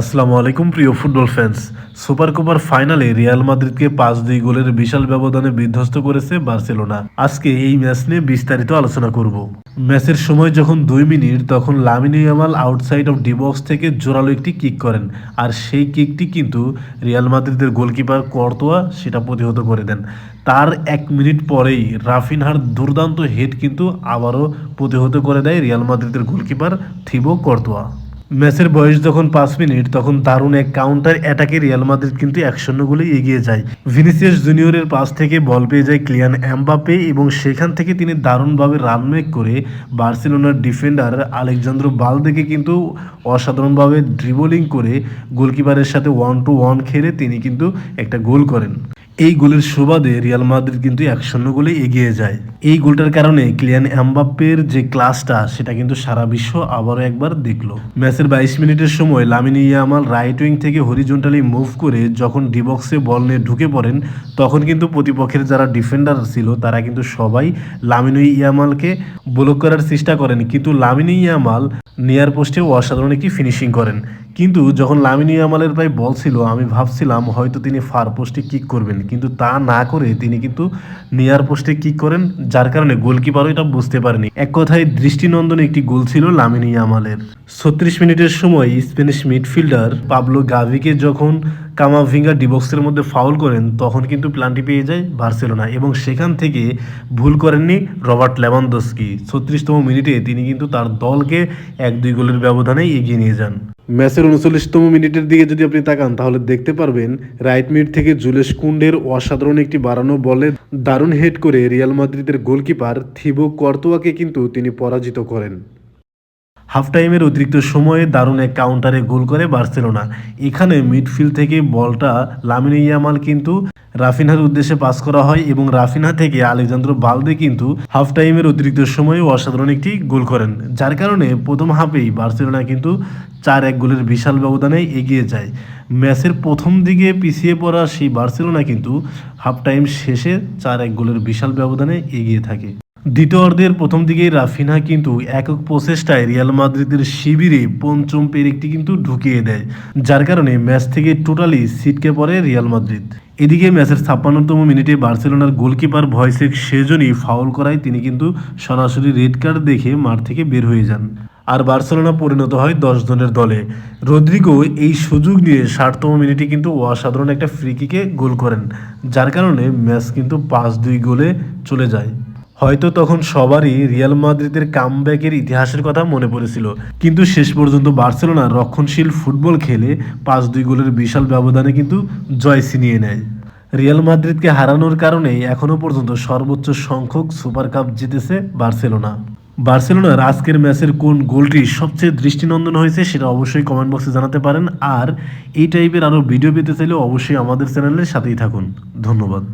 আসসালামু আলাইকুম, প্রিয় ফুটবল ফ্যান্স সুপার কোপার ফাইনালে রিয়াল মাদ্রিদকে পাঁচ দুই গোলের বিশাল ব্যবধানে বিধ্বস্ত করেছে বার্সেলোনা। আজকে এই ম্যাচ নিয়ে বিস্তারিত আলোচনা করব। ম্যাচের সময় যখন দুই মিনিট, তখন Lamine Yamal outside of D box থেকে জোরালো একটি কিক করেন। আর সেই কিকটি কিন্তু রিয়াল মাদ্রিদের গোলকিপার কর্তোয়া সেটা প্রতিহত করে দেন। তার এক মিনিট পরেই রাফিনহার দুর্দান্ত হেড কিন্তু আবারও প্রতিহত করে দেয় রিয়াল মাদ্রিদের গোলকিপার থিবো কর্তোয়া। ম্যাচের বয়স যখন পাঁচ মিনিট, তখন দারুণ এক কাউন্টার অ্যাটাকে রিয়াল মাদ্রিদ কিন্তু এক শূন্য এগিয়ে যায়। ভিনিসিয়াস জুনিয়রের পাশ থেকে বল পেয়ে যায় ক্লিয়ান এমবাপে এবং সেখান থেকে তিনি দারুণভাবে রান মেক করে বার্সেলোনার ডিফেন্ডার আলেকজান্দ্রো বালদেকে কিন্তু অসাধারণভাবে ড্রিবলিং করে গোলকিপারের সাথে ওয়ান টু ওয়ান খেলে তিনি কিন্তু একটা গোল করেন। এই গোলের সুবাদে রিয়াল মাদ্রিদ কিন্তু এক শূন্য গোলে এগিয়ে যায়। এই গোলটার কারণে ক্লিয়ান এমবাপ্পের যে ক্লাসটা, সেটা কিন্তু সারা বিশ্ব আবারও একবার দেখল। ম্যাচের বাইশ মিনিটের সময় লামিনী ইয়ামাল রাইট উইং থেকে হরিজন্টালি মুভ করে যখন ডিবক্সে বল নিয়ে ঢুকে পড়েন, তখন কিন্তু প্রতিপক্ষের যারা ডিফেন্ডার ছিল, তারা কিন্তু সবাই লামিনী ইয়ামালকে ব্লক করার চেষ্টা করেন। কিন্তু লামিনী ইয়ামাল নিয়ার পোস্টে অসাধারণ একটি ফিনিশিং করেন। কিন্তু যখন লামিনী আমালের প্রায় বল ছিল, আমি ভাবছিলাম হয়তো তিনি ফার পোস্টে কিক করবেন। কিন্তু তা না করে তিনি কিন্তু নিয়ার পোস্টে কিক করেন, যার কারণে গোলকিপারও এটা বুঝতে পারেনি। এক কথায় দৃষ্টিনন্দন একটি গোল ছিল লামিনী আমালের। ছত্রিশ মিনিটের সময় স্প্যানিশ মিডফিল্ডার পাবলো গাভিকে যখন কামাভিঙ্গা ডিবক্সের মধ্যে ফাউল করেন, তখন কিন্তু প্লান্টি পেয়ে যায় বার্সেলোনা। এবং সেখান থেকে ভুল করেননি রবার্ট লেভানদস্কি ছত্রিশতম মিনিটে তিনি কিন্তু তার দলকে এক দুই গোলের ব্যবধানে এগিয়ে নিয়ে যান। ম্যাচের উনচল্লিশতম মিনিটের দিকে যদি আপনি তাকান, তাহলে দেখতে পারবেন রাইট মিড থেকে জুলেশ কুন্ডের অসাধারণ একটি বাড়ানো বলে দারুণ হেড করে রিয়াল মাদ্রিদের গোলকিপার থিবো কর্তোয়াকে কিন্তু তিনি পরাজিত করেন। হাফ টাইমের অতিরিক্ত সময়ে দারুণ এক কাউন্টারে গোল করে বার্সেলোনা। এখানে মিডফিল্ড থেকে বলটা লামিনী ইয়ামাল কিন্তু রাফিনহার উদ্দেশ্যে পাস করা হয় এবং রাফিনহা থেকে আলেকজান্দ্র বালদে কিন্তু হাফ টাইমের অতিরিক্ত সময়ে অসাধারণ একটি গোল করেন, যার কারণে প্রথম হাফেই বার্সেলোনা কিন্তু চার এক গোলের বিশাল ব্যবধানে এগিয়ে যায়। ম্যাচের প্রথম দিকে পিছিয়ে পড়া সেই বার্সেলোনা কিন্তু হাফ টাইম শেষে চার এক গোলের বিশাল ব্যবধানে এগিয়ে থাকে। দ্বিতীয় অর্ধের প্রথম দিকেই রাফিনা কিন্তু একক প্রচেষ্টায় রিয়াল মাদ্রিদের শিবিরে পঞ্চম পেরেকটি কিন্তু ঢুকিয়ে দেয়, যার কারণে ম্যাচ থেকে টোটালি সিটকে পড়ে রিয়াল মাদ্রিদ। এদিকে ম্যাচের ছাপ্পান্নতম মিনিটে বার্সেলোনার গোলকিপার ভয়সেক সেজনই ফাউল করায় তিনি কিন্তু সরাসরি রেড কার্ড দেখে মাঠ থেকে বের হয়ে যান। আর বার্সেলোনা পরিণত হয় দশ জনের দলে। রদ্রিগো এই সুযোগ নিয়ে ষাটতম মিনিটে কিন্তু অসাধারণ একটা ফ্রি কিকে গোল করেন, যার কারণে ম্যাচ কিন্তু পাঁচ দুই গোলে চলে যায়। হয়তো তখন সবারই রিয়াল মাদ্রিদের কামব্যাকের ইতিহাসের কথা মনে পড়েছিল। কিন্তু শেষ পর্যন্ত বার্সেলোনা রক্ষণশীল ফুটবল খেলে পাঁচ দুই গোলের বিশাল ব্যবধানে কিন্তু জয় ছিনিয়ে নেয়। রিয়াল মাদ্রিদকে হারানোর কারণে এখনও পর্যন্ত সর্বোচ্চ সংখ্যক সুপার কাপ জিতেছে বার্সেলোনা। বার্সেলোনার আজকের ম্যাচের কোন গোলটি সবচেয়ে দৃষ্টিনন্দন হয়েছে সেটা অবশ্যই কমেন্ট বক্সে জানাতে পারেন। আর এই টাইপের আরও ভিডিও পেতে চাইলে অবশ্যই আমাদের চ্যানেলের সাথেই থাকুন। ধন্যবাদ।